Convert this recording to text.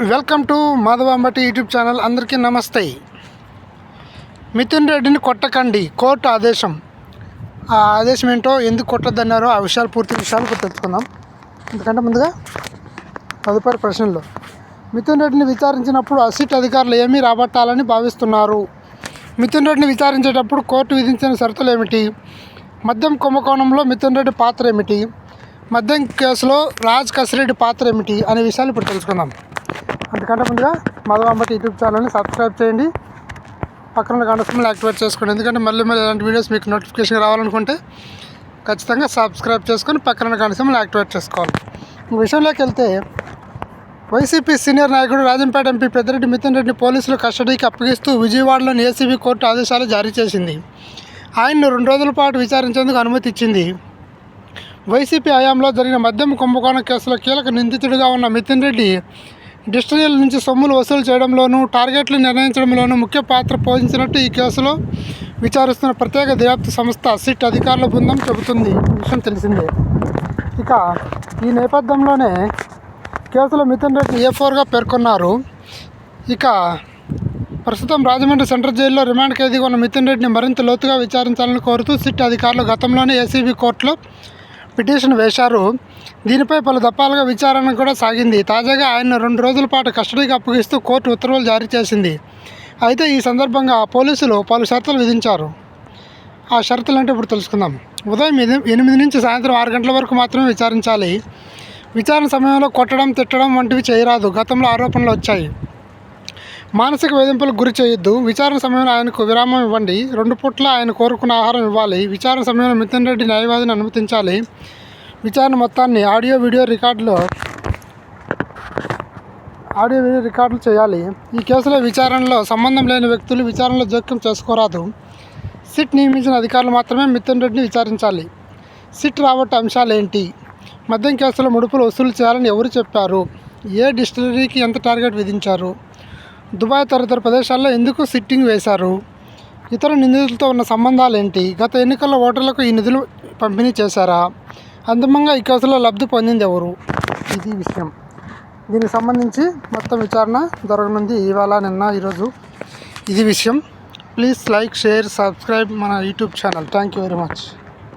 Welcome to Madhavambati YouTube channel. అందరికీ నమస్తే. మిథున్ రెడ్డిని కొట్టకండి. కోర్టు ఆదేశం. ఆ ఆదేశం ఏంటో ఎందుకు కొట్టద్దన్నారో ఆ విషయాలు పూర్తి విషయాలు తెలుసుకుందాం ఎందుకంటే ముందుగా తదుపరి ప్రశ్నలు. మిథున్ రెడ్డిని విచారించినప్పుడు అసిట్ అధికారులు ఏమీ రాబట్టాలని భావిస్తున్నారు. మిథున్ రెడ్డిని విచారించేటప్పుడు కోర్టు విధించిన షరతులు ఏమిటి? మద్యం కుంభకోణంలో మిథున్ రెడ్డి పాత్ర ఏమిటి? మద్యం కేసులో రాజ్ కసిరెడ్డి పాత్ర ఏమిటి? అనే విషయాలు ఇప్పుడు తెలుసుకుందాం. అందుకంటే ముందుగా మధువాంబటి యూట్యూబ్ ఛానల్ని సబ్స్క్రైబ్ చేయండి. పక్కన గంట సింబల్ యాక్టివేట్ చేసుకోండి. ఎందుకంటే మళ్ళీ మళ్ళీ ఇలాంటి వీడియోస్ మీకు నోటిఫికేషన్ రావాలనుకుంటే ఖచ్చితంగా సబ్స్క్రైబ్ చేసుకొని పక్కన గంట సింబల్ యాక్టివేట్ చేసుకోవాలి. ఈ విషయంలోకి వెళ్తే వైసీపీ సీనియర్ నాయకుడు రాజంపేట ఎంపీ పెద్దిరెడ్డి మిథున్ రెడ్డి పోలీసులు కస్టడీకి అప్పగిస్తూ విజయవాడలోని ఏసీబీ కోర్టు ఆదేశాలు జారీ చేసింది. ఆయన్ను రెండు రోజుల పాటు విచారించేందుకు అనుమతి ఇచ్చింది. వైసీపీ హయాంలో జరిగిన మద్యం కుంభకోణం కేసులో కీలక నిందితుడిగా ఉన్న మిథున్ రెడ్డి డిస్టరీల నుంచి సొమ్ములు వసూలు చేయడంలోనూ టార్గెట్లు నిర్ణయించడంలోనూ ముఖ్య పాత్ర పోషించినట్టు ఈ కేసులో విచారిస్తున్న ప్రత్యేక దర్యాప్తు సంస్థ సిట్ అధికారుల బృందం చెబుతుంది. ఈ విషయం తెలిసిందే. ఇక ఈ నేపథ్యంలోనే కేసులో మిథున్ రెడ్డి ఏ ఫోర్గా పేర్కొన్నారు? ఇక ప్రస్తుతం రాజమండ్రి సెంట్రల్ జైల్లో రిమాండ్ ఖైదీగా ఉన్న మిథున్ రెడ్డిని మరింత లోతుగా విచారించాలని కోరుతూ సిట్ అధికారులు గతంలోనే ఏసీబీ కోర్టులో పిటిషన్ వేశారు. దీనిపై పలు దఫాలుగా విచారణ కూడా సాగింది. తాజాగా ఆయన రెండు రోజుల పాటు కస్టడీకి అప్పగిస్తూ కోర్టు ఉత్తర్వులు జారీ చేసింది. అయితే ఈ సందర్భంగా పోలీసులు పలు షరతులు విధించారు. ఆ షరతులు అంటే ఇప్పుడు తెలుసుకుందాం. ఉదయం ఎనిమిది నుంచి సాయంత్రం ఆరు గంటల వరకు మాత్రమే విచారించాలి. విచారణ సమయంలో కొట్టడం తిట్టడం వంటివి చేయరాదు. గతంలో ఆరోపణలు వచ్చాయి. మానసిక వేధింపులకు గురి చేయొద్దు. విచారణ సమయంలో ఆయనకు విరామం ఇవ్వండి. రెండు పూట్ల ఆయన కోరుకున్న ఆహారం ఇవ్వాలి. విచారణ సమయంలో మిథున్ రెడ్డి న్యాయవాదిని అనుమతించాలి. విచారణ మొత్తాన్ని ఆడియో వీడియో రికార్డులో ఆడియో వీడియో రికార్డులు చేయాలి. ఈ కేసులో విచారణలో సంబంధం లేని వ్యక్తులు విచారణలో జోక్యం చేసుకోరాదు. సిట్ నియమించిన అధికారులు మాత్రమే మిథున్ రెడ్డిని విచారించాలి. సిట్ రాబట్టే అంశాలు ఏంటి? మద్యం కేసులో ముడుపులు వసూలు చేయాలని ఎవరు చెప్పారు? ఏ డిస్టిలరీకి ఎంత టార్గెట్ విధించారు? దుబాయ్ తదితర ప్రదేశాల్లో ఎందుకు సిట్టింగ్ వేశారు? ఇతర నిందితులతో ఉన్న సంబంధాలు ఏంటి గత ఎన్నికల్లో ఓటర్లకు ఈ నిధులు పంపిణీ చేశారా? అంతిమంగా ఈ కేసులో లబ్ధి పొందింది ఎవరు? ఇది విషయం. దీనికి సంబంధించి మొత్తం విచారణ జరగనుంది ఇవాళ నిన్న ఈరోజు. ఇది విషయం. ప్లీజ్ లైక్ షేర్ సబ్స్క్రైబ్ మన YouTube channel. Thank you very much.